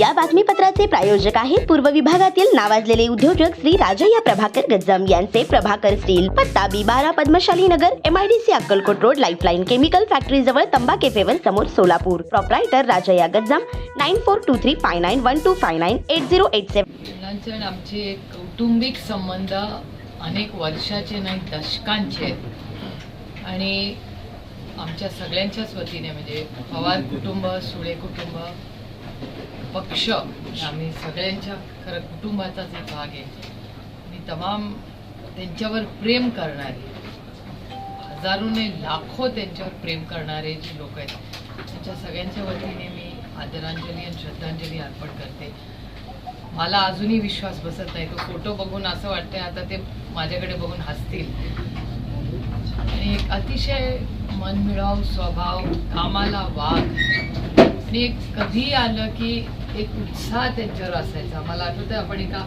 या बातमीपत्राचे प्रायोजक आहेत पूर्व विभागातील नावाजलेले उद्योजक श्री राजय्या प्रभाकर गज्जम यांचे प्रभाकर स्टील पत्ता बी बारा Padmashali Nagar MIDC Akkalkot road lifeline chemical factory जवळ तंबा केफेवर समोर Solapur. Proprietor Rajayya Gajjam nine four two three five nine one two five nine eight zero eight seven आमचे एक कौटुंबिक संबंध अनेक वर्षाचे नाही दशकांचे आहेत. आणि आमच्या सगळ्यांच्याच वतीने म्हणजे पवार कुटुंब सुळे कुटुंब पक्ष आम्ही सगळ्यांच्या खरं कुटुंबाचाच एक भाग आहे मी तमाम त्यांच्यावर प्रेम करणारे हजारोने लाखो त्यांच्यावर प्रेम करणारे जे लोक आहेत त्यांच्या सगळ्यांच्या वतीने मी आदरांजली आणि श्रद्धांजली अर्पण करते. मला अजूनही विश्वास बसत नाही तो फोटो बघून असं वाटतंय आता ते माझ्याकडे बघून हसतील. आणि एक अतिशय मनमिळाव स्वभाव कामाला वाघ आणि एक कधी आलं की एक उत्साह त्यांच्यावर असायचा. मला आठवतं आपण एका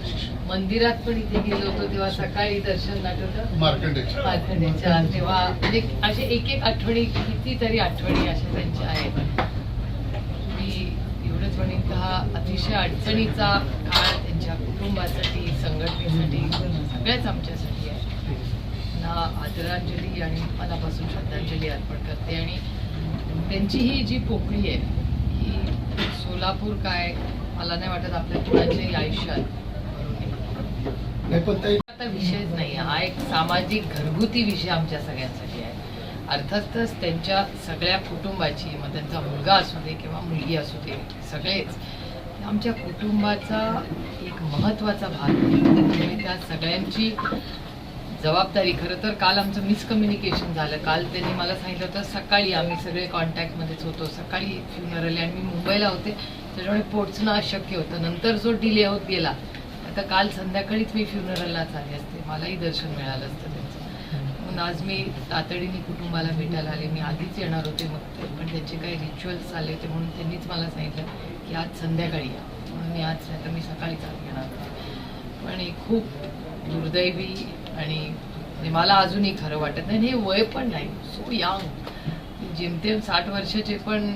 मंदिरात पण इथे गेलो होतो तेव्हा सकाळी दर्शन आठवतं मार्कंडेच्या. तेव्हा म्हणजे असे एक एक आठवणी कितीतरी आठवणी अशा त्यांच्या आहेत. मी एवढंच म्हणेन हा अतिशय अडचणीचा काळ त्यांच्या कुटुंबासाठी संघटनेसाठी सगळ्याच आमच्यासाठी आहे. ना आदरांजली आणि मनापासून श्रद्धांजली अर्पण करते. आणि त्यांची ही जी पोकळी आहे सोलापूर काय? मला नाही वाटत आपल्या कुणाच्याही आयुष्यात. आता विषयच नाही. हा एक सामाजिक घरगुती विषय आमच्या सगळ्यांसाठी आहे. अर्थातच त्यांच्या सगळ्या कुटुंबाची मग त्यांचा मुलगा असू दे किंवा मुलगी असू दे सगळेच. आमच्या कुटुंबाचा एक महत्त्वाचा भाग त्या सगळ्यांची जबाबदारी. खरं तर काल आमचं मिसकम्युनिकेशन झालं. काल त्यांनी मला सांगितलं होतं सकाळी आम्ही सगळे कॉन्टॅक्टमध्येच होतो. सकाळी फ्युनरल आणि मी मुंबईला होते. त्याच्यामुळे पोचणं अशक्य होतं. नंतर जो डिले होत गेला आता काल संध्याकाळीच मी फ्युनरललाच आले असते. मलाही दर्शन मिळालं असतं त्यांचं. म्हणून आज मी तातडीने कुटुंबाला भेटायला आले. मी आधीच येणार होते मग पण त्यांचे काही रिच्युअल्स आले होते म्हणून त्यांनीच मला सांगितलं की आज संध्याकाळी या. म्हणून मी आज नाही तर मी सकाळीच आज येणार होते. पण हे खूप दुर्दैवी आणि म्हणजे मला अजूनही खरं वाटत नाही. हे वय पण नाही. सो यंग जेमतेम साठ वर्षाचे पण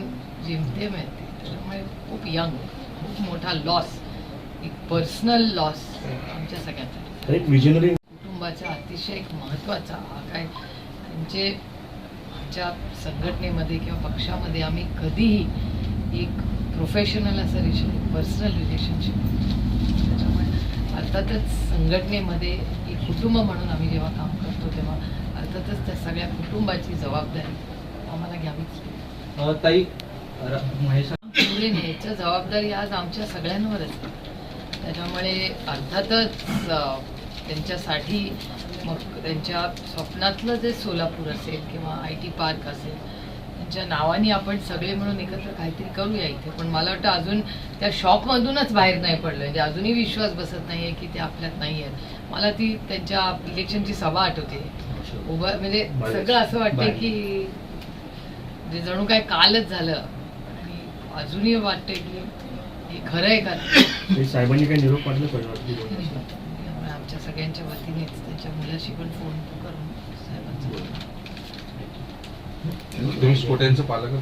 जेमतेम आहेत ते. त्याच्यामुळे खूप यंग खूप मोठा लॉस एक पर्सनल लॉस आमच्या विजनरी कुटुंबाचा अतिशय एक महत्त्वाचा भाग आहे. त्यांचे आमच्या संघटनेमध्ये किंवा पक्षामध्ये आम्ही कधीही एक प्रोफेशनल असं रिलेशन पर्सनल रिलेशनशिप त्याच्यामुळे अर्थातच संघटनेमध्ये कुटुंब म्हणून आम्ही जेव्हा काम करतो तेव्हा अर्थातच त्या सगळ्या कुटुंबाची जबाबदारी आम्हाला घ्यावीच ताई महेश पुढे न्यायच्या जबाबदारी आज आमच्या सगळ्यांवरच आहे. त्याच्यामुळे अर्थातच त्यांच्यासाठी मग त्यांच्या स्वप्नातलं जे सोलापूर असेल किंवा आय टी पार्क असेल त्यांच्या नावाने आपण सगळे मिळून एकत्र काहीतरी करूया इथे. पण मला वाटतं अजून त्या शॉपमधूनच बाहेर नाही पडलं म्हणजे अजूनही विश्वास बसत नाही आहे की ते आपल्यात नाही आहेत मला ती त्यांच्या इलेक्शनची सभा आठवते. उभं म्हणजे सगळं असं वाटतंय की म्हणजे जणू काय कालच झालं. आणि अजूनही वाटतंय की हे खरं आहे का साहेबांनी काही निरोप पाठवला त्यामुळे आमच्या सगळ्यांच्या वतीनेच त्यांच्या मुलाशी पण फोन करून साहेबांचं. पालक